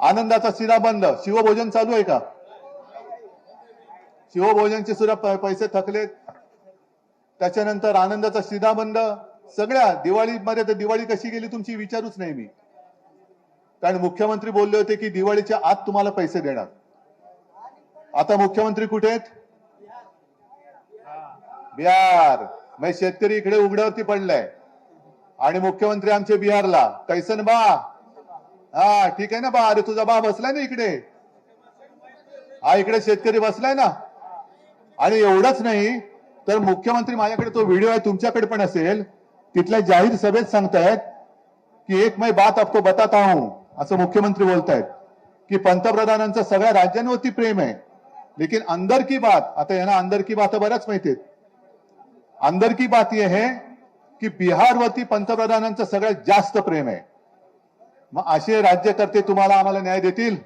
आनंदाचा शिरा बंद. शिवभोजन चालू आहे का? शिवभोजनचे सुद्धा पैसे थकलेत त्याच्यानंतर आनंदाचा शिदा बंद. सगळ्या दिवाळीमध्ये तर दिवाळी कशी गेली तुमची विचारूच नाही मी. कारण मुख्यमंत्री बोलले होते की दिवाळीच्या आत तुम्हाला पैसे देणार. आता मुख्यमंत्री कुठे आहेत? बिहार. मग शेतकरी इकडे उघड्यावरती पडलाय. आणि मुख्यमंत्री आमचे बिहारला. कैसन बा? हा ठीक आहे ना बा. अरे तुझा बा बसलाय ना इकडे. हा इकडे शेतकरी बसलाय ना. आणि एवढंच नाही तर मुख्यमंत्री माझ्याकडे तो व्हिडिओ आहे तुमच्याकडे पण असेल. तिथल्या जाहीर सभेत सांगतायत की एक मै बात आपको बताता हूं असं मुख्यमंत्री बोलतायत. की पंतप्रधानांचं सगळ्या राज्यांवरती प्रेम आहे. लेकिन अंदर की बात आता यांना अंदर की बात बऱ्याच माहिती अंदर की बात आहे है की बिहारवरती पंतप्रधानांचं सगळ्यात जास्त प्रेम आहे. मग असे राज्यकर्ते तुम्हाला आम्हाला न्याय देतील?